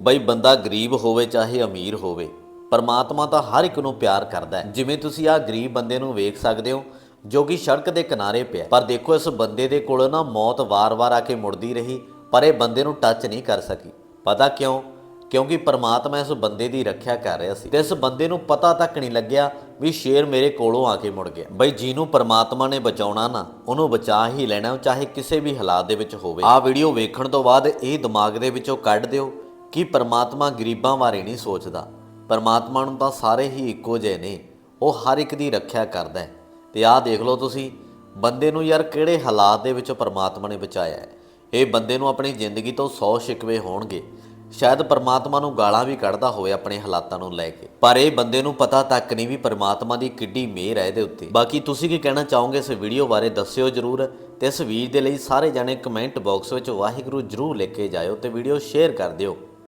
ਬਈ ਬੰਦਾ ਗਰੀਬ ਹੋਵੇ ਚਾਹੇ ਅਮੀਰ ਹੋਵੇ, ਪਰਮਾਤਮਾ ਤਾਂ ਹਰ ਇੱਕ ਨੂੰ ਪਿਆਰ ਕਰਦਾ ਹੈ। ਜਿਵੇਂ ਤੁਸੀਂ ਆਹ ਗਰੀਬ ਬੰਦੇ ਨੂੰ ਵੇਖ ਸਕਦੇ ਹੋ, ਜੋ ਕਿ ਸੜਕ ਦੇ ਕਿਨਾਰੇ ਪਿਆ ਪਰ ਦੇਖੋ, ਇਸ ਬੰਦੇ ਦੇ ਕੋਲ ਨਾ ਮੌਤ ਵਾਰ-ਵਾਰ ਆ ਕੇ ਮੁੜਦੀ ਰਹੀ, ਪਰ ਇਹ ਬੰਦੇ ਨੂੰ ਟੱਚ ਨਹੀਂ ਕਰ ਸਕੀ। ਪਤਾ ਕਿਉਂ? ਕਿਉਂਕਿ ਪਰਮਾਤਮਾ ਇਸ ਬੰਦੇ ਦੀ ਰੱਖਿਆ ਕਰ ਰਿਹਾ ਸੀ। ਤੇ ਇਸ ਬੰਦੇ ਨੂੰ ਪਤਾ ਤੱਕ ਨਹੀਂ ਲੱਗਿਆ ਵੀ ਸ਼ੇਰ ਮੇਰੇ ਕੋਲੋਂ ਆ ਕੇ ਮੁੜ ਗਿਆ। ਬਈ ਜਿਹਨੂੰ ਪਰਮਾਤਮਾ ਨੇ ਬਚਾਉਣਾ ਨਾ, ਉਹਨੂੰ ਬਚਾ ਹੀ ਲੈਣਾ, ਚਾਹੇ ਕਿਸੇ ਵੀ ਹਾਲਾਤ ਦੇ ਵਿੱਚ ਹੋਵੇ। ਆਹ ਵੀਡੀਓ ਵੇਖਣ ਤੋਂ ਬਾਅਦ ਇਹ ਦਿਮਾਗ ਦੇ ਵਿੱਚੋਂ ਕੱਢ ਦਿਓ ਕਿ ਪਰਮਾਤਮਾ ਗਰੀਬਾਂ ਬਾਰੇ ਨਹੀਂ ਸੋਚਦਾ। ਪਰਮਾਤਮਾ ਨੂੰ ਤਾਂ ਸਾਰੇ ਹੀ ਇੱਕੋ ਜਿਹੇ ਨੇ। ਉਹ ਹਰ ਇੱਕ ਦੀ ਰੱਖਿਆ ਕਰਦਾ ਹੈ। ਤੇ ਆਹ ਦੇਖ ਲਓ ਤੁਸੀਂ, ਬੰਦੇ ਨੂੰ ਯਾਰ ਕਿਹੜੇ ਹਾਲਾਤ ਦੇ ਵਿੱਚ ਪਰਮਾਤਮਾ ਨੇ ਬਚਾਇਆ ਹੈ। ਇਹ ਬੰਦੇ ਨੂੰ ਆਪਣੀ ਜ਼ਿੰਦਗੀ ਤੋਂ 100 ਸ਼ਿਕਵੇ ਹੋਣਗੇ। ਸ਼ਾਇਦ ਪਰਮਾਤਮਾ ਨੂੰ ਗਾਲਾਂ ਵੀ ਕੱਢਦਾ ਹੋਵੇ ਆਪਣੇ ਹਾਲਾਤਾਂ ਨੂੰ ਲੈ ਕੇ। ਪਰ ਇਹ ਬੰਦੇ ਨੂੰ ਪਤਾ ਤੱਕ ਨਹੀਂ ਵੀ ਪਰਮਾਤਮਾ ਦੀ ਕਿੱਡੀ ਮਿਹਰ ਹੈ ਇਹਦੇ ਉੱਤੇ। ਬਾਕੀ ਤੁਸੀਂ ਕੀ ਕਹਿਣਾ ਚਾਹੋਗੇ ਇਸ ਵੀਡੀਓ ਬਾਰੇ ਦੱਸਿਓ ਜਰੂਰ। ਤੇ ਇਸ ਵੀਡੀਓ ਦੇ ਲਈ ਸਾਰੇ ਜਾਣੇ ਕਮੈਂਟ ਬਾਕਸ ਵਿੱਚ ਵਾਹਿਗੁਰੂ ਜਰੂਰ ਲਿਖ ਕੇ ਜਾਇਓ ਤੇ ਵੀਡੀਓ ਸ਼ੇਅਰ ਕਰ ਦਿਓ।